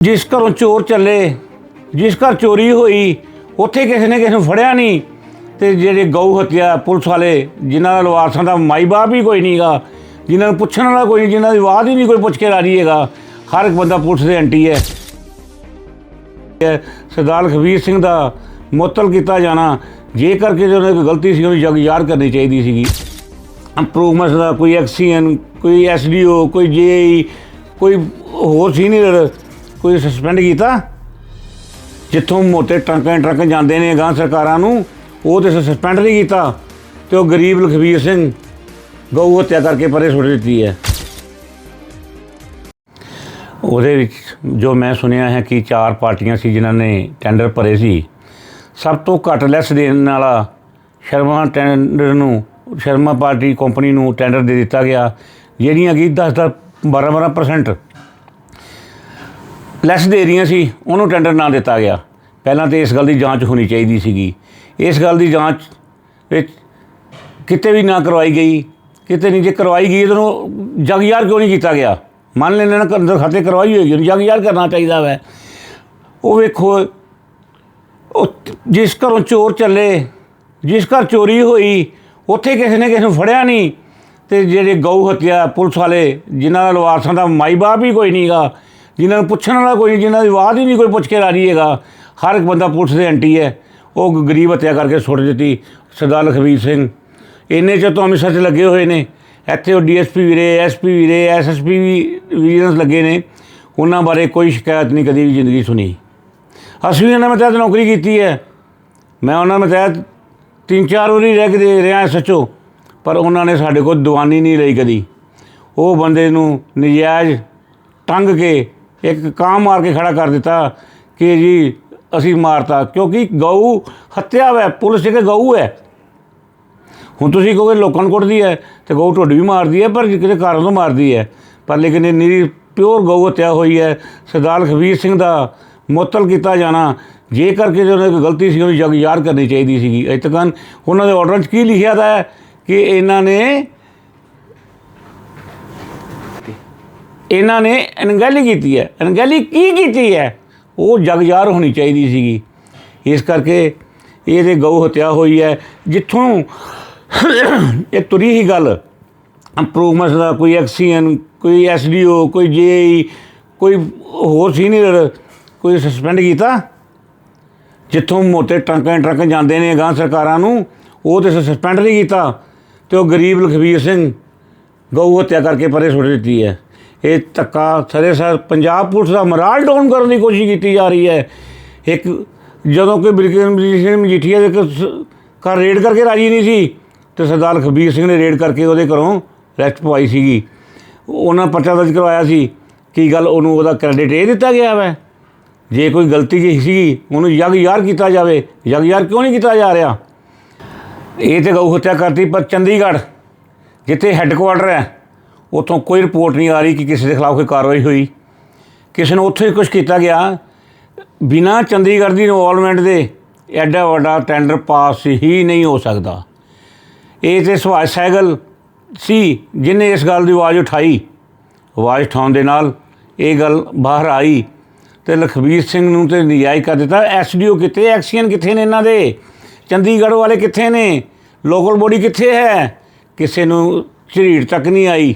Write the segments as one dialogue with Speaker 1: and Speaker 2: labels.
Speaker 1: ਜਿਸ ਘਰੋਂ ਚੋਰ ਚੱਲੇ, ਜਿਸ ਘਰ ਚੋਰੀ ਹੋਈ, ਉੱਥੇ ਕਿਸੇ ਨੇ ਕਿਸੇ ਨੂੰ ਫੜਿਆ ਨਹੀਂ। ਤੇ ਜਿਹੜੇ ਗਊ ਹੱਤਿਆ ਪੁਲਿਸ ਵਾਲੇ, ਜਿਨ੍ਹਾਂ ਦਾ ਲਵਾਰਸਾਂ ਦਾ ਮਾਈ ਬਾਪ ਹੀ ਕੋਈ ਨਹੀਂਗਾ ਜਿਨ੍ਹਾਂ ਨੂੰ ਪੁੱਛਣ ਵਾਲਾ ਕੋਈ ਨਹੀਂ, ਜਿਨ੍ਹਾਂ ਦੀ ਆਵਾਜ਼ ਹੀ ਨਹੀਂ, ਕੋਈ ਪੁੱਛ ਕੇ ਰਾਜੀ ਹੈਗਾ। ਹਰ ਇੱਕ ਬੰਦਾ ਪੁਲਿਸ ਦੇ ਐਂਟੀ ਹੈ। ਸਰਦਾਰ ਖਬੀਰ ਸਿੰਘ ਦਾ ਮੁਅੱਤਲ ਕੀਤਾ ਜਾਣਾ, ਜੇਕਰ ਕਿਸੇ ਨੇ ਕੋਈ ਗਲਤੀ ਸੀ ਉਹਨੂੰ ਜਗ ਯਾਰ ਕਰਨੀ ਚਾਹੀਦੀ ਸੀਗੀ। ਇੰਪਰੂਵਮੈਂਟ ਦਾ ਕੋਈ ਐਕਸੀਐਨ, ਕੋਈ ਐਸਡੀਓ, ਕੋਈ ਜੇਈ, ਕੋਈ ਹੋਰ ਸੀਨੀਅਰ ਕੋਈ ਸਸਪੈਂਡ ਕੀਤਾ? ਜਿੱਥੋਂ ਮੋਟੇ ਟਰੰਕਾਂ ਹੀ ਟਰੱਕ ਜਾਂਦੇ ਨੇ ਗਾਂ ਸਰਕਾਰਾਂ ਨੂੰ, ਉਹ ਤੇ ਸਸਪੈਂਡ ਨਹੀਂ ਕੀਤਾ ਤੇ ਉਹ ਗਰੀਬ ਲਖਵੀਰ ਸਿੰਘ ਗਊ ਹੱਤਿਆ ਕਰਕੇ ਪਰੇ ਸੁੱਟ ਦਿੱਤੀ ਹੈ। ਉਹਦੇ ਵਿੱਚ ਜੋ ਮੈਂ ਸੁਣਿਆ ਹੈ ਕਿ ਚਾਰ ਪਾਰਟੀਆਂ ਸੀ ਜਿਨ੍ਹਾਂ ਨੇ ਟੈਂਡਰ ਭਰੇ ਸੀ। ਸਭ ਤੋਂ ਘੱਟ ਲੈਸ ਦੇਣ ਵਾਲਾ ਸ਼ਰਮਾ ਟੈਂਡਰ ਨੂੰ, ਸ਼ਰਮਾ ਪਾਰਟੀ ਕੰਪਨੀ ਨੂੰ ਟੈਂਡਰ ਦੇ ਦਿੱਤਾ ਗਿਆ, ਜਿਹੜੀਆਂ ਕਿ 10 10 12 12% ਲੈਸ ਦੇ ਰਹੀਆਂ ਸੀ, ਉਹਨੂੰ ਟੈਂਡਰ ਨਾ ਦਿੱਤਾ ਗਿਆ। ਪਹਿਲਾਂ ਤੇ ਇਸ ਗੱਲ ਦੀ ਜਾਂਚ ਹੋਣੀ ਚਾਹੀਦੀ ਸੀਗੀ। ਇਸ ਗੱਲ ਦੀ ਜਾਂਚ ਵਿੱਚ ਕਿਤੇ ਵੀ ਨਾ ਕਰਵਾਈ ਗਈ। ਕਿਤੇ ਨਹੀਂ, ਜੇ ਕਰਵਾਈ ਗਈ ਤਾਂ ਉਹਨੂੰ ਜਗ ਕਿਉਂ ਨਹੀਂ ਕੀਤਾ ਗਿਆ? ਮੰਨ ਲੈਣੇ ਨਾ ਅੰਦਰ ਖਾਤੇ ਕਰਵਾਈ ਹੋਏਗੀ ਉਹਨੂੰ ਜਗਯਾਰ ਕਰਨਾ ਚਾਹੀਦਾ ਵੈ। ਉਹ ਵੇਖੋ, ਉਹ ਜਿਸ ਘਰੋਂ ਚੋਰ ਚੱਲੇ, ਜਿਸ ਘਰ ਚੋਰੀ ਹੋਈ, ਉੱਥੇ ਕਿਸੇ ਨੇ ਕਿਸੇ ਨੂੰ ਫੜਿਆ ਨਹੀਂ। ਤੇ ਜਿਹੜੇ ਗਊ ਹੱਤਿਆ ਪੁਲਿਸ ਵਾਲੇ, ਜਿਨ੍ਹਾਂ ਦਾ ਲਵਾਰਸਾਂ ਦਾ ਮਾਈ ਬਾਪ ਹੀ ਕੋਈ ਨਹੀਂਗਾ ਜਿਨ੍ਹਾਂ ਨੂੰ ਪੁੱਛਣ ਵਾਲਾ ਕੋਈ ਜਿਨ੍ਹਾਂ ਦੀ ਆਵਾਜ਼ ਹੀ ਨਹੀਂ ਕੋਈ ਪੁੱਛ ਕੇ ਰਾਜੀ ਹੈਗਾ। ਹਰ ਇੱਕ ਬੰਦਾ ਪੁਲਿਸ ਦੇ ਐਂਟੀ ਹੈ। ਉਹ ਗਰੀਬ ਹੱਤਿਆ ਕਰਕੇ ਸੁੱਟ ਦਿੱਤੀ, ਸਰਦਾਰ ਲਖਵੀਰ ਸਿੰਘ। ਇੰਨੇ ਚ ਤੋਂ ਅੰਮ੍ਰਿਤਸਰ 'ਚ ਲੱਗੇ ਹੋਏ ਨੇ। ਇੱਥੇ ਉਹ ਡੀਐਸਪੀ ਵੀਰੇ, ਐਸਪੀ ਵੀਰੇ, ਐਸਐਸਪੀ ਵੀ ਵਿਜੀਲੈਂਸ ਲੱਗੇ ਨੇ। ਉਹਨਾਂ ਬਾਰੇ ਕੋਈ ਸ਼ਿਕਾਇਤ ਨਹੀਂ ਕਦੀ ਵੀ ਜ਼ਿੰਦਗੀ ਸੁਣੀ। ਅਸੀਂ ਵੀ ਉਹਨਾਂ ਦੇ ਤਹਿਤ ਨੌਕਰੀ ਕੀਤੀ ਹੈ। ਮੈਂ ਉਹਨਾਂ ਦੇ ਤਹਿਤ ਤਿੰਨ ਚਾਰ ਵਾਰੀ ਰਹਿ ਕੇ ਦੇ ਰਿਹਾ ਸੱਚੋ ਪਰ ਉਹਨਾਂ ਨੇ ਸਾਡੇ ਕੋਲ ਦੀਵਾਨੀ ਨਹੀਂ ਲਈ ਕਦੀ। ਉਹ ਬੰਦੇ ਨੂੰ ਨਜਾਇਜ਼ ਟੰਗ ਕੇ ਇੱਕ ਕਾਂ ਮਾਰ ਕੇ ਖੜਾ ਕਰ ਦਿੱਤਾ ਕਿ ਜੀ ਅਸੀਂ ਮਾਰਤਾ, ਕਿਉਂਕਿ ਗਊ ਹੱਤਿਆ ਹੈ ਪੁਲਿਸ ਇੱਕ ਗਊ ਹੈ। ਹੁਣ ਤੁਸੀਂ ਕਹੋਗੇ ਲੋਕਾਂ ਨੂੰ ਕੁੱਟਦੀ ਹੈ, ਤੇ ਗਊ ਢੁੱਡ ਵੀ ਮਾਰਦੀ ਹੈ, ਪਰ ਕਿਸੇ ਕਾਰਨ ਤੋਂ ਮਾਰਦੀ ਹੈ। ਪਰ ਲੇਕਿਨ ਇਹ ਨਿਰੀ ਪਿਓਰ ਗਊ ਹੱਤਿਆ ਹੋਈ ਹੈ, ਸਰਦਾਰ ਖਬੀਰ ਸਿੰਘ ਦਾ ਮੁਅੱਤਲ ਕੀਤਾ ਜਾਣਾ, ਜੇਕਰ ਕਿਸੇ ਨੇ ਕੋਈ ਗਲਤੀ ਸੀ ਉਹਨੂੰ ਜਗ ਯਾਰ ਕਰਨੀ ਚਾਹੀਦੀ ਸੀਗੀ। ਅਜੇ ਤੱਕ ਉਹਨਾਂ ਦੇ ਆਰਡਰ 'ਚ ਕੀ ਲਿਖਿਆ ਦਾ ਕਿ ਇਹਨਾਂ ਨੇ ਇਹਨਾਂ ਨੇ ਅਣਗਹਿਲੀ ਕੀਤੀ ਹੈ। ਅਣਗਹਿਲੀ ਕੀ ਕੀਤੀ ਹੈ? ਉਹ ਜਗ ਹੋਣੀ ਚਾਹੀਦੀ ਸੀਗੀ। ਇਸ ਕਰਕੇ ਇਹਦੇ ਗਊ ਹੱਤਿਆ ਹੋਈ ਹੈ। ਜਿੱਥੋਂ ਇਹ ਤੁਰੀ ਹੀ ਗੱਲ ਇੰਪਰੂਵਮੈਂਟ ਦਾ ਕੋਈ ਐਕਸੀਐਨ, ਕੋਈ ਐਸਡੀਓ, ਕੋਈ ਜੇਈ, ਕੋਈ ਹੋਰ ਸੀਨੀਅਰ, ਕੋਈ ਸਸਪੈਂਡ ਕੀਤਾ? ਜਿੱਥੋਂ ਮੋਟੇ ਟਰੱਕਾਂ ਹੀ ਟਰੱਕ ਜਾਂਦੇ ਨੇ ਗਾਂ ਸਰਕਾਰਾਂ ਨੂੰ, ਉਹ ਤੇ ਸਸਪੈਂਡ ਨਹੀਂ ਕੀਤਾ। ਤੇ ਉਹ ਗਰੀਬ ਲਖਵੀਰ ਸਿੰਘ ਗਊ ਹੱਤਿਆ ਕਰਕੇ ਪਰੇ ਸੁੱਟ ਦਿੱਤੀ ਹੈ। ਇਹ ਧੱਕਾ ਸਾਰੇ ਸਰ, ਪੰਜਾਬ ਪੁਲਿਸ ਦਾ ਮਰਾਲ ਡਾਊਨ ਕਰਨ ਦੀ ਕੋਸ਼ਿਸ਼ ਕੀਤੀ ਜਾ ਰਹੀ ਹੈ। ਇੱਕ ਜਦੋਂ ਕੋਈ ਬ੍ਰਿਗੇਡ ਸਿੰਘ ਮਜੀਠੀਆ ਦੇ ਘਰ- ਰੇਡ ਕਰਕੇ ਰਾਜੀ ਨਹੀਂ ਸੀ, ਤੇ ਸਰਦਾਰ ਖਬੀਰ ਸਿੰਘ ਨੇ ਰੇਡ ਕਰਕੇ ਉਹਦੇ ਘਰੋਂ ਰੈਸਟ ਪਵਾਈ ਸੀਗੀ। ਉਹਨਾਂ ਪਰਚਾ ਦਰਜ ਕਰਵਾਇਆ ਸੀ ਕੀ ਗੱਲ ਉਹਨੂੰ ਉਹਦਾ ਕ੍ਰੈਡਿਟ ਇਹ ਦਿੱਤਾ ਗਿਆ ਵੈ। ਜੇ ਕੋਈ ਗਲਤੀ ਕੀ ਸੀ ਉਹਨੂੰ ਯਗ ਯਾਰ ਕੀਤਾ ਜਾਵੇ ਯਗ ਯਾਰ ਕਿਉਂ ਨਹੀਂ ਕੀਤਾ ਜਾ ਰਿਹਾ? ਇਹ ਤੇ ਗਊ ਹੱਤਿਆ ਕਰਤੀ, ਪਰ ਚੰਡੀਗੜ੍ਹ, ਜਿੱਥੇ ਹੈੱਡਕੁਆਟਰ ਹੈ ਉੱਥੋਂ ਕੋਈ ਰਿਪੋਰਟ ਨਹੀਂ ਆ ਰਹੀ ਕਿ ਕਿਸੇ ਦੇ ਖਿਲਾਫ ਕੋਈ ਕਾਰਵਾਈ ਹੋਈ। ਕਿਸੇ ਨੂੰ ਉੱਥੇ ਕੁਝ ਕੀਤਾ ਗਿਆ। ਬਿਨਾ ਚੰਡੀਗੜ੍ਹ ਦੀ ਇਨਵੋਲਵਮੈਂਟ ਦੇ ਐਡਾ ਵੱਡਾ ਟੈਂਡਰ ਪਾਸ ਹੀ ਨਹੀਂ ਹੋ ਸਕਦਾ। ਇਹ ਤੇ ਸੁਭਾਸ਼ ਸਹਿਗਲ ਸੀ ਜਿਨੇ ਇਸ ਗੱਲ ਦੀ ਆਵਾਜ਼ ਉਠਾਈ। ਆਵਾਜ਼ ਉਠਾਉਣ ਦੇ ਨਾਲ ਇਹ ਗੱਲ ਬਾਹਰ ਆਈ ਤੇ ਲਖਬੀਰ ਸਿੰਘ ਨੂੰ ਤੇ ਨਜਾਇਜ਼ ਕਰ ਦਿੱਤਾ। ਐਸਡੀਓ ਕਿੱਥੇ ਐਕਸੀਅਨ ਕਿੱਥੇ ਨੇ ਇਹਨਾਂ ਦੇ? ਚੰਡੀਗੜ੍ਹ ਵਾਲੇ ਕਿੱਥੇ ਨੇ? ਲੋਕਲ ਬੋਡੀ ਕਿੱਥੇ ਹੈ? ਕਿਸੇ ਨੂੰ ਝਰੀੜ ਤੱਕ ਨਹੀਂ ਆਈ।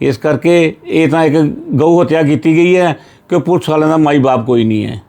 Speaker 1: ਇਸ ਕਰਕੇ ਇਹ ਤਾਂ ਇੱਕ ਗਊ ਹੱਤਿਆ ਕੀਤੀ ਗਈ ਹੈ ਕਿ ਪੁਲਿਸ ਵਾਲਿਆਂ ਦਾ ਮਾਈ ਬਾਪ ਕੋਈ ਨਹੀਂ ਹੈ।